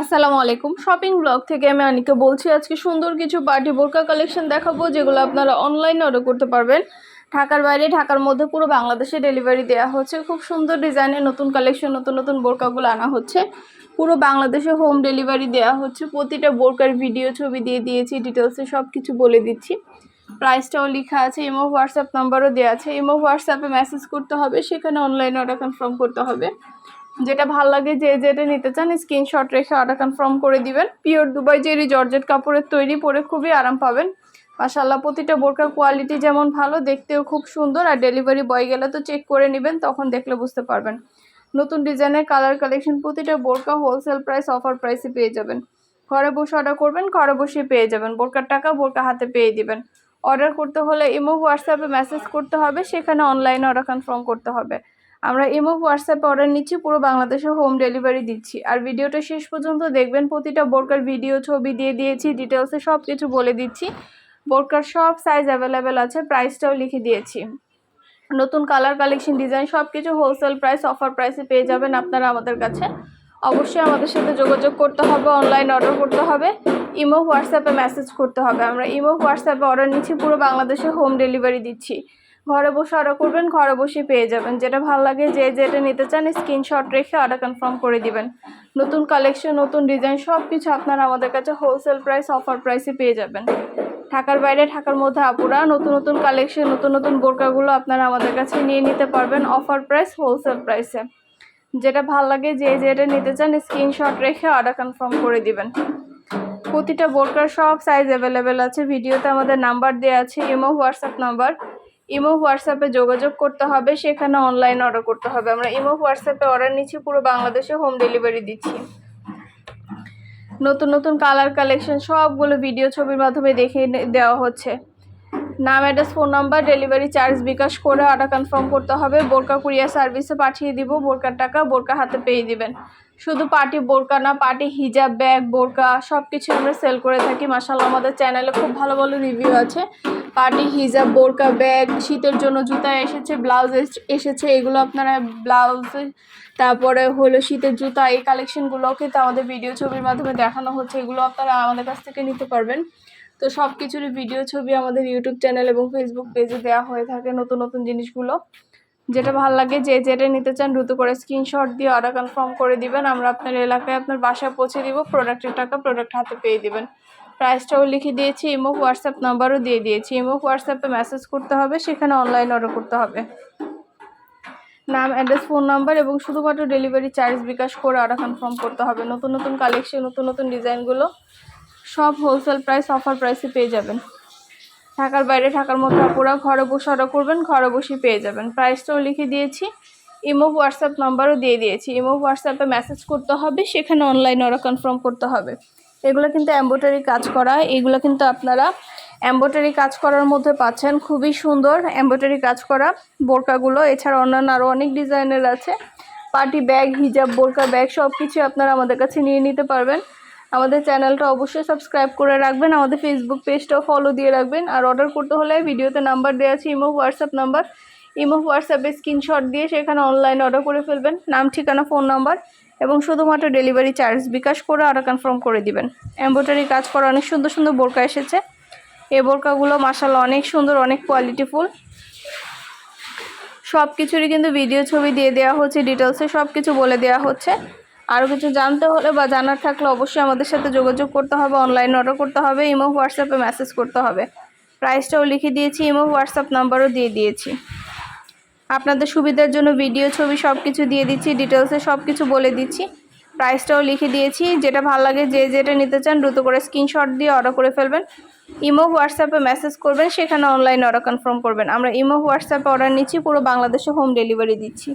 আসসালামু আলাইকুম। Shopping blog থেকে আমি আনিকা বলছি, আজকে সুন্দর কিছু পার্টি বোরকা কালেকশন দেখাবো, যেগুলো আপনারা অনলাইনে অর্ডার করতে পারবেন। ঢাকার বাইরে, ঢাকার মধ্যে পুরো বাংলাদেশে ডেলিভারি দেওয়া হচ্ছে। খুব সুন্দর ডিজাইনের নতুন কালেকশন নতুন নতুন বোরকাগুলো আনা হচ্ছে। পুরো বাংলাদেশে হোম ডেলিভারি দেওয়া হচ্ছে। প্রতিটা বোরকার ভিডিও ছবি দিয়ে দিয়েছি ডিটেলসে সব কিছু বলে দিচ্ছি। প্রাইসটাও লেখা আছে ইমো হোয়াটসঅ্যাপ নাম্বারও দেওয়া আছে। ইমো হোয়াটসঅ্যাপে মেসেজ করতে হবে, সেখানে অনলাইনে অর্ডার কনফার্ম করতে হবে। যেটা ভালো লাগে যে যেটা নিতে চান স্ক্রিনশট রেখে অর্ডার কনফার্ম করে দিবেন। পিওর দুবাই জেরি জর্জেট কাপড়ের তৈরি পরে খুবই আরাম পাবেন। মাসাল্লাহ প্রতিটা বোরকার কোয়ালিটি যেমন ভালো, দেখতেও খুব সুন্দর আর ডেলিভারি বয় গেলে তো চেক করে নেবেন, তখন দেখলে বুঝতে পারবেন। নতুন ডিজাইনের কালার কালেকশন প্রতিটা বোরকা হোলসেল প্রাইস অফার প্রাইসে পেয়ে যাবেন। ঘরে বসে অর্ডার করবেন, ঘরে বসে পেয়ে যাবেন। বোরকার টাকা বোরকা হাতে পেয়ে দিবেন। অর্ডার করতে হলে ইমো, হোয়াটসঅ্যাপে মেসেজ করতে হবে, সেখানে অনলাইনে অর্ডার কনফার্ম করতে হবে। আমরা ইমো, হোয়াটসঅ্যাপে অর্ডার নিচ্ছি, পুরো বাংলাদেশে হোম ডেলিভারি দিচ্ছি। আর ভিডিওটা শেষ পর্যন্ত দেখবেন, প্রতিটা বোরকার ভিডিও ছবি দিয়ে দিয়েছি ডিটেলসে সব কিছু বলে দিচ্ছি। বোরকার সব সাইজ অ্যাভেলেবেল আছে প্রাইসটাও লিখে দিয়েছি। নতুন কালার কালেকশন ডিজাইন সব কিছু হোলসেল প্রাইস অফার প্রাইসে পেয়ে যাবেন আপনারা আমাদের কাছে। অবশ্যই আমাদের সাথে যোগাযোগ করতে হবে অনলাইন অর্ডার করতে হবে, ইমো, হোয়াটসঅ্যাপে মেসেজ করতে হবে। আমরা ইমো, হোয়াটসঅ্যাপে অর্ডার নিচ্ছি, পুরো বাংলাদেশে হোম ডেলিভারি দিচ্ছি। ঘরে বসে অর্ডার করবেন, ঘরে বসে পেয়ে যাবেন। যেটা ভালো লাগে, যে যেটা নিতে চান স্ক্রিনশট রেখে অর্ডার কনফার্ম করে দিবেন। নতুন কালেকশন নতুন ডিজাইন সব কিছু আপনারা আমাদের কাছে হোলসেল প্রাইস অফার প্রাইসে পেয়ে যাবেন। ঢাকার বাইরে, ঢাকার মধ্যে আপুরা নতুন নতুন কালেকশন নতুন নতুন বোরকাগুলো আপনারা আমাদের কাছে নিয়ে নিতে পারবেন অফার প্রাইস হোলসেল প্রাইসে যেটা ভালো লাগে, যে যেটা নিতে চান স্ক্রিনশট রেখে অর্ডার কনফার্ম করে দিবেন। প্রতিটা বোরকার সব সাইজ অ্যাভেলেবেল আছে। ভিডিওতে আমাদের নাম্বার দেওয়া আছে, ইমো, হোয়াটসঅ্যাপ নাম্বার ইমো, হোয়াটসঅ্যাপে যোগাযোগ করতে হবে, সেখানে অনলাইন অর্ডার করতে হবে। আমরা ইমো, হোয়াটসঅ্যাপে অর্ডার নিচ্ছি, পুরো বাংলাদেশে হোম ডেলিভারি দিচ্ছি। নতুন নতুন কালার কালেকশন সবগুলো ভিডিও ছবির মাধ্যমে দেখে দেওয়া হচ্ছে। নাম address phone number delivery charge bKash করে অর্ডার কনফার্ম করতে হবে। বোরকা কুরিয়ার সার্ভিসে পাঠিয়ে দিব। বোরকার টাকা বোরকা হাতে পেয়ে দিবেন। শুধু পার্টি বোরকা না, পার্টি হিজাব ব্যাগ, বোরকা সব কিছু আমরা সেল করে থাকি। মাসাল্লাহ আমাদের চ্যানেলে খুব ভালো ভালো রিভিউ আছে। পার্টি হিজাব, বোরকা ব্যাগ, শীতের জন্য জুতা এসেছে ব্লাউজ এসেছে। এগুলো আপনারা ব্লাউজ তারপরে হলো শীতের জুতা, এই কালেকশনগুলো কিন্তু আমাদের ভিডিও ছবির মাধ্যমে দেখানো হচ্ছে। এগুলো আপনারা আমাদের কাছ থেকে নিতে পারবেন। তো সব কিছুরই ভিডিও ছবি আমাদের ইউটিউব চ্যানেল এবং ফেসবুক পেজে দেওয়া হয়ে থাকে নতুন নতুন জিনিসগুলো। যেটা ভালো লাগে, যে যেটা নিতে চান দ্রুত করে স্ক্রিনশট দিয়ে অর্ডার কনফার্ম করে দিবেন। আমরা আপনার এলাকায় আপনার বাসায় পৌঁছে দিব প্রোডাক্টের টাকা প্রোডাক্ট হাতে পেয়ে দিবেন। প্রাইসটাও লিখে দিয়েছি ইমো হোয়াটসঅ্যাপ নাম্বারও দিয়ে দিয়েছি। ইমো হোয়াটসঅ্যাপে মেসেজ করতে হবে, সেখানে অনলাইন অর্ডার করতে হবে। নাম অ্যাড্রেস ফোন নাম্বার এবং শুধুমাত্র ডেলিভারি চার্জ বিকাশ করে অর্ডার কনফার্ম করতে হবে। নতুন নতুন কালেকশন নতুন নতুন ডিজাইনগুলো সব হোলসেল প্রাইস অফার প্রাইসে পেয়ে যাবেন। ঢাকার বাইরে ঢাকার মধ্যে আপুরা ঘরে বসে অর্ডার করবেন, ঘরে বসে পেয়ে যাবেন। প্রাইসটাও লিখে দিয়েছি ইমো হোয়াটসঅ্যাপ নাম্বারও দিয়ে দিয়েছি। ইমো হোয়াটসঅ্যাপে মেসেজ করতে হবে, সেখানে অনলাইন অর্ডার কনফার্ম করতে হবে। এগুলো কিন্তু এম্ব্রয়ডারি কাজ করা, এগুলো কিন্তু আপনারা এম্ব্রয়ডারি কাজ করার মধ্যে পাচ্ছেন। খুবই সুন্দর এম্ব্রয়ডারি কাজ করা বোরকাগুলো। এছাড়া অন্যান্য আরও অনেক ডিজাইনের আছে। পার্টি ব্যাগ, হিজাব, বোরকা, ব্যাগ সব কিছু আপনারা আমাদের কাছে নিয়ে নিতে পারবেন। আমাদের চ্যানেলটা অবশ্যই সাবস্ক্রাইব করে রাখবেন, আমাদের ফেসবুক পেজটাও ফলো দিয়ে রাখবেন, আর অর্ডার করতে হলে ভিডিওতে নাম্বার দেওয়া আছে, ইমো হোয়াটসঅ্যাপ নাম্বার ইমো হোয়াটসঅ্যাপে স্ক্রিনশট দিয়ে সেখানে অনলাইন অর্ডার করে ফেলবেন, নাম, ঠিকানা ফোন নাম্বার এবং শুধুমাত্র ডেলিভারি চার্জ বিকাশ করে অর্ডার কনফার্ম করে দিবেন। এম্ব্রয়ডারি কাজ করা অনেক সুন্দর সুন্দর বোরকা এসেছে। এই বোরকাগুলো মাসাল্লাহ অনেক সুন্দর, অনেক কোয়ালিটিফুল সব কিছুরই কিন্তু ভিডিও ছবি দিয়ে দেওয়া হচ্ছে ডিটেলসে সব কিছু বলে দেওয়া হচ্ছে। আরও কিছু জানতে হলে বা জানার থাকলে অবশ্যই আমাদের সাথে যোগাযোগ করতে হবে অনলাইন অর্ডার করতে হবে ইমো হোয়াটসঅ্যাপে মেসেজ করতে হবে। প্রাইসটাও লিখে দিয়েছি ইমো হোয়াটসঅ্যাপ নাম্বারও দিয়ে দিয়েছি। আপনাদের সুবিধার জন্য ভিডিও ছবি সব কিছু দিয়ে দিচ্ছি ডিটেলসে সব কিছু বলে দিচ্ছি। প্রাইসটাও লিখে দিয়েছি, যেটা ভালো লাগে যে যেটা নিতে চান দ্রুত করে স্ক্রিনশট দিয়ে অর্ডার করে ফেলবেন। ইমো হোয়াটসঅ্যাপে মেসেজ করবেন, সেখানে অনলাইন অর্ডার কনফার্ম করবেন। আমরা ইমো হোয়াটসঅ্যাপে অর্ডার নিচ্ছি, পুরো বাংলাদেশে হোম ডেলিভারি দিচ্ছি।